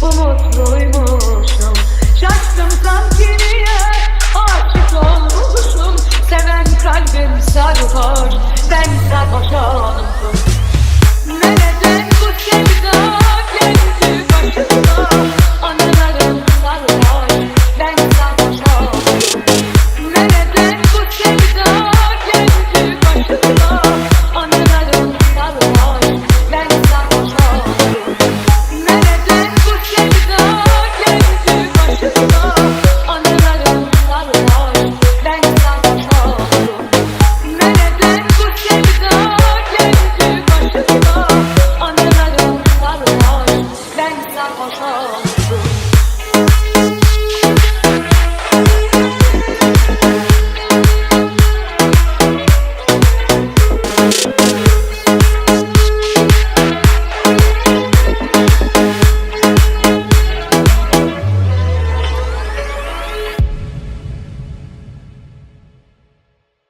pomoc brojmo Čak sam sam ti koşarsın